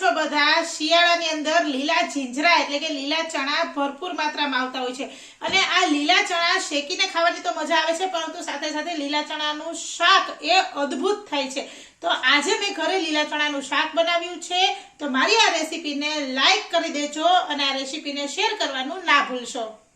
છો બધા? શિયાળાની અંદર લીલા જીંજરા એટલે કે લીલા ચણા ભરપૂર માત્રામાં આવતા હોય છે. અને આ લીલા ચણા શેકીને ખાવાની તો મજા આવે છે, પરંતુ સાથે સાથે લીલા ચણાનું શાક એ અદ્ભુત થાય છે. તો આજે મેં ઘરે લીલા ચણાનું શાક બનાવ્યું છે. તો મારી આ રેસીપીને લાઈક કરી દેજો અને આ રેસીપીને શેર કરવાનું ના ભૂલશો.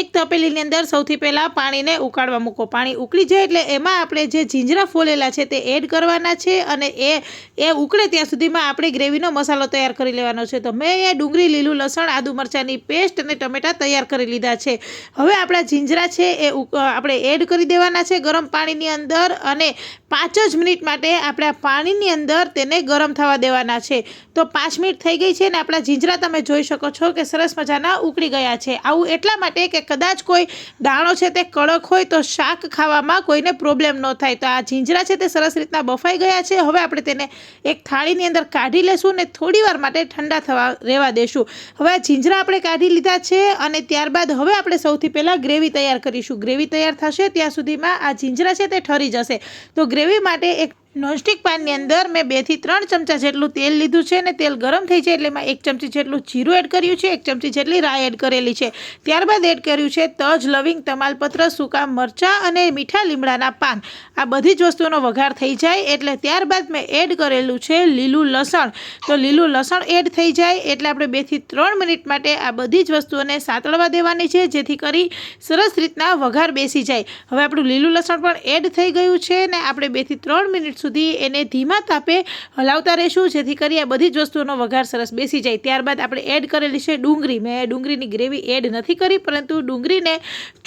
એક તપેલીની અંદર સૌથી પહેલાં પાણીને ઉકાળવા મૂકો. પાણી ઉકળી જાય એટલે એમાં આપણે જે જીંજરા ફોલેલા છે તે એડ કરવાના છે અને એ એ ઉકળે ત્યાં સુધીમાં આપણે ગ્રેવીનો મસાલો તૈયાર કરી લેવાનો છે. તો મેં અહીંયા ડુંગળી, લીલું લસણ, આદુ મરચાંની પેસ્ટ અને ટમેટાં તૈયાર કરી લીધા છે. હવે આપણા જીંજરા છે એ આપણે એડ કરી દેવાના છે ગરમ પાણીની અંદર અને પાંચ જ મિનિટ માટે આપણે પાણીની અંદર તેને ગરમ થવા દેવાના છે. તો પાંચ મિનિટ થઈ ગઈ છે ને આપણા જીંજરા તમે જોઈ શકો છો કે સરસ મજાના ઉકળી ગયા છે. આવું એટલા માટે કે કદાચ કોઈ દાણો છે તે કડક હોય તો શાક ખાવામાં કોઈને પ્રોબ્લેમ ન થાય. તો આ જીંજરા છે તે સરસ રીતના બફાઈ ગયા છે. હવે આપણે તેને એક થાળીની અંદર કાઢી લેશું ને થોડી વાર માટે ઠંડા થવા રહેવા દેશું. હવે આ જીંજરા આપણે કાઢી લીધા છે અને ત્યારબાદ હવે આપણે સૌથી પહેલાં ગ્રેવી તૈયાર કરીશું. ગ્રેવી તૈયાર થશે ત્યાં સુધીમાં આ જીંજરા છે તે ઠરી જશે. તો ગ્રેવી માટે એક નોનસ્ટિક પાનની અંદર મેં બેથી ત્રણ ચમચા જેટલું તેલ લીધું છે અને તેલ ગરમ થઈ જાય એટલે એમાં એક ચમચી જેટલું જીરું એડ કર્યું છે, એક ચમચી જેટલી રાઈ એડ કરેલી છે. ત્યારબાદ એડ કર્યું છે તજ, લવિંગ, તમાલપત્ર, સૂકા મરચાં અને મીઠા લીમડાના પાન. આ બધી જ વસ્તુઓનો વઘાર થઈ જાય એટલે ત્યારબાદ મેં એડ કરેલું છે લીલું લસણ. તો લીલું લસણ એડ થઈ જાય એટલે આપણે બેથી ત્રણ મિનિટ માટે આ બધી જ વસ્તુઓને સાતળવા દેવાની છે, જેથી કરી સરસ રીતના વઘાર બેસી જાય. હવે આપણું લીલું લસણ પણ એડ થઈ ગયું છે ને આપણે બેથી ત્રણ મિનિટ સુધી એને ધીમા તાપે હલાવતા રહેશું, જેથી કરી આ બધી જ વસ્તુઓનો વઘાર સરસ બેસી જાય. ત્યારબાદ આપણે એડ કરેલી છે ડુંગળી. મેં ડુંગળીની ગ્રેવી એડ નથી કરી, પરંતુ ડુંગળીને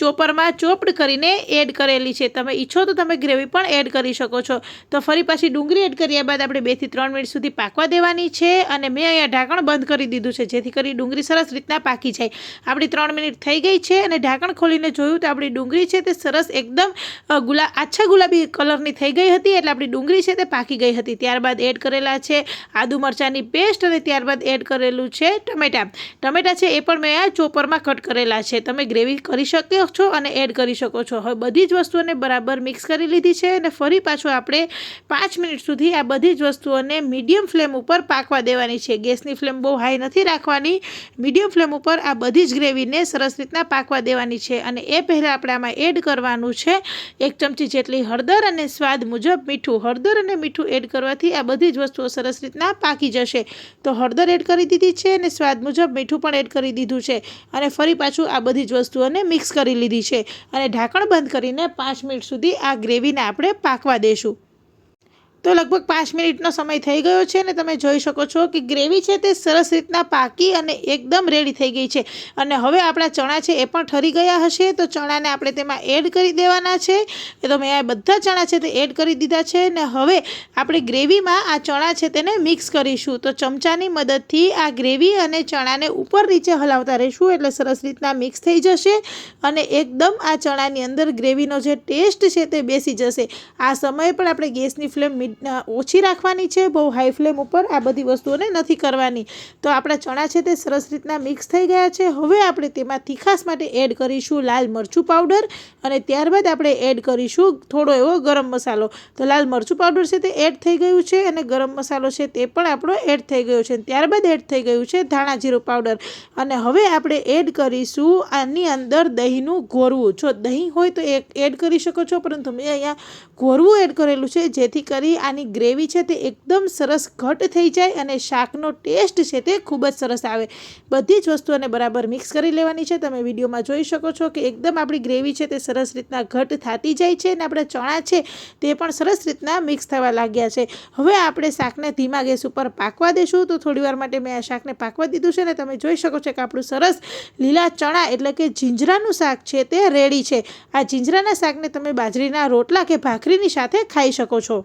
ચોપરમાં ચોપડ કરીને એડ કરેલી છે. તમે ઈચ્છો તો તમે ગ્રેવી પણ એડ કરી શકો છો. તો ફરી પાછી ડુંગળી એડ કર્યા બાદ આપણે બેથી ત્રણ મિનિટ સુધી પાકવા દેવાની છે અને મેં અહીંયા ઢાંકણ બંધ કરી દીધું છે, જેથી કરી ડુંગળી સરસ રીતના પાકી જાય. આપણી ત્રણ મિનિટ થઈ ગઈ છે અને ઢાંકણ ખોલીને જોયું તો આપણી ડુંગળી છે તે સરસ એકદમ ગુલા, આછા ગુલાબી કલરની થઈ ગઈ હતી, એટલે આપણી ડુંગળી છે તે પાકી ગઈ હતી. ત્યારબાદ એડ કરેલા છે આદુ મરચાંની પેસ્ટ અને ત્યારબાદ એડ કરેલું છે ટમેટા. ટમેટા છે એ પણ મેં આ ચોપરમાં કટ કરેલા છે. તમે ગ્રેવી કરી શકો છો અને એડ કરી શકો છો. હવે બધી જ વસ્તુઓને બરાબર મિક્સ કરી લીધી છે અને ફરી પાછું આપણે પાંચ મિનિટ સુધી આ બધી જ વસ્તુઓને મીડિયમ ફ્લેમ ઉપર પાકવા દેવાની છે. ગેસની ફ્લેમ બહુ હાઈ નથી રાખવાની. મીડિયમ ફ્લેમ ઉપર આ બધી જ ગ્રેવીને સરસ રીતના પાકવા દેવાની છે અને એ પહેલાં આપણે આમાં એડ કરવાનું છે એક ચમચી જેટલી હળદર અને સ્વાદ મુજબ મીઠું. હળદર અને મીઠું એડ કરવાથી આ બધી જ વસ્તુઓ સરસ રીતના પાકી જશે. તો હળદર એડ કરી દીધી છે અને સ્વાદ મુજબ મીઠું પણ એડ કરી દીધું છે. અને ફરી પાછું આ બધી જ વસ્તુઓને મિક્સ કરી લીધી છે. અને ઢાંકણ બંધ કરીને પાંચ મિનિટ સુધી આ ગ્રેવીને આપણે પાકવા દેશું. તો લગભગ પાંચ મિનિટનો સમય થઈ ગયો છે ને તમે જોઈ શકો છો કે ગ્રેવી છે તે સરસ રીતના પાકી અને એકદમ રેડી થઈ ગઈ છે. અને હવે આપણા ચણા છે એ પણ ઠરી ગયા હશે, તો ચણાને આપણે તેમાં એડ કરી દેવાના છે. એ તો મેં આ બધા ચણા છે તે એડ કરી દીધા છે ને હવે આપણે ગ્રેવીમાં આ ચણા છે તેને મિક્સ કરીશું. તો ચમચાની મદદથી આ ગ્રેવી અને ચણાને ઉપર નીચે હલાવતા રહીશું એટલે સરસ રીતના મિક્સ થઈ જશે અને એકદમ આ ચણાની અંદર ગ્રેવીનો જે ટેસ્ટ છે તે બેસી જશે. આ સમયે પણ આપણે ગેસની ફ્લેમ મીડ- ઓછી રાખવાની છે, બહુ હાઈ ફ્લેમ ઉપર આ બધી વસ્તુઓને નથી કરવાની. તો આપણા ચણા છે તે સરસ રીતના મિક્સ થઈ ગયા છે. હવે આપણે તેમાં તીખાસ માટે એડ કરીશું લાલ મરચું પાવડર અને ત્યારબાદ આપણે એડ કરીશું થોડો એવો ગરમ મસાલો. તો લાલ મરચું પાવડર છે તે એડ થઈ ગયું છે અને ગરમ મસાલો છે તે પણ આપણો એડ થઈ ગયો છે. ત્યારબાદ એડ થઈ ગયું છે ધાણા જીરું પાવડર અને હવે આપણે એડ કરીશું આની અંદર દહીંનું ઘોરવું જો દહીં હોય તો એક એડ કરી શકો છો, પરંતુ મેં અહીંયા ઘોરવું એડ કરેલું છે, જેથી કરી આની ગ્રેવી છે તે એકદમ સરસ ઘટ થઈ જાય અને શાકનો ટેસ્ટ છે તે ખૂબ જ સરસ આવે. બધી જ વસ્તુઓને બરાબર મિક્સ કરી લેવાની છે. તમે વિડીયોમાં જોઈ શકો છો કે એકદમ આપણી ગ્રેવી છે તે સરસ રીતના ઘટ થતી જાય છે અને આપણા ચણા છે તે પણ સરસ રીતના મિક્સ થવા લાગ્યા છે. હવે આપણે શાકને ધીમા ગેસ ઉપર પાકવા દેશું. તો થોડીવાર માટે મેં આ શાકને પાકવા દીધું છે ને તમે જોઈ શકો છો કે આપણું સરસ લીલા ચણા એટલે કે જીંજરાનું શાક છે તે રેડી છે. આ જીંજરાના શાકને તમે બાજરીના રોટલા કે ભાખરીની સાથે ખાઈ શકો છો.